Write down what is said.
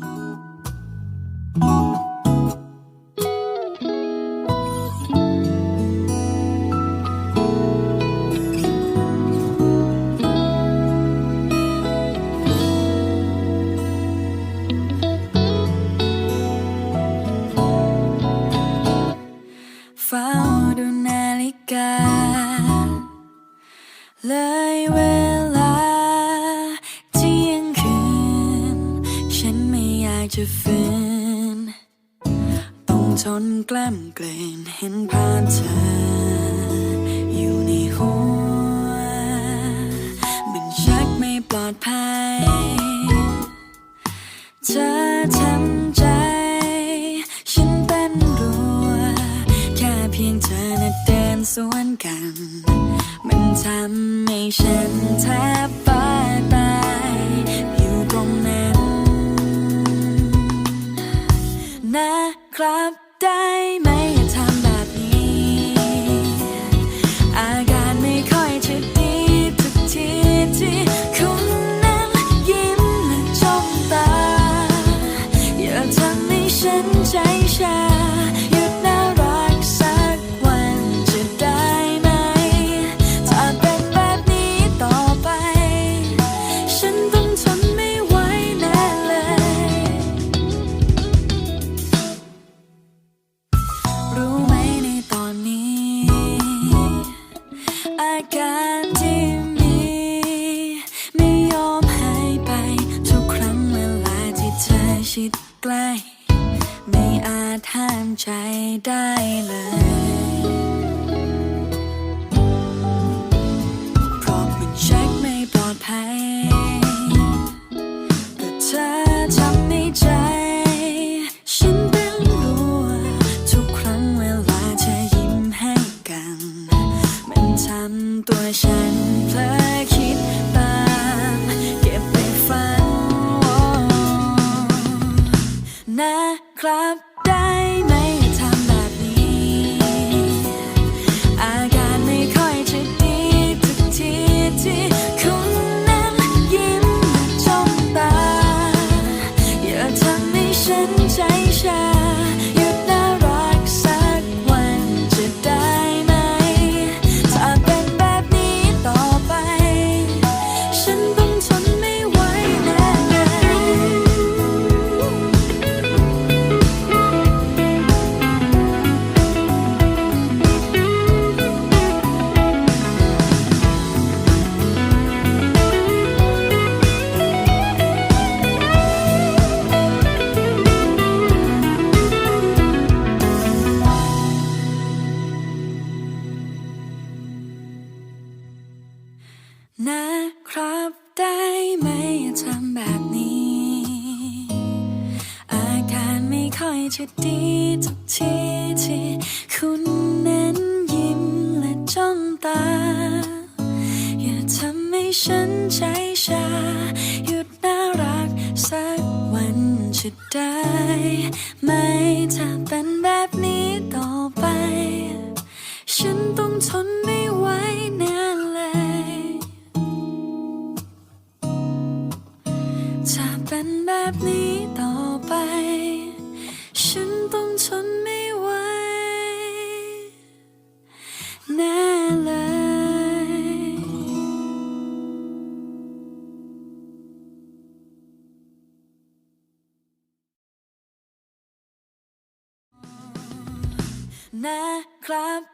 เจะฝืนต้องทนกล้ำเกลนเห็นภาพเธอ อยู่ในหัว มันชักไม่ปลอดภัย เธอทำใจ ฉันเป็นรัว แค่เพียงเธอนะเดินสวนกัน มันทำให้ฉันแทบบ้าตาย ครับได้ไหม อาการที่มีไม่ยอมหายไป ทุกครั้งเวลาที่เธอชิดใกล้ ไม่อาจห้ามใจได้เลย น จะดีทุกทีที่คุณนั้นยิ้มและจ้องตา อย่าทำให้ฉันใจชา หยุดน่ารักสักวันจะได้ไหมถ้าเป็นแบบนี้ต่อไป ฉันต้องทนไม่ไหวแน่เลยถ้าเป็นแบบนี้ นะครับ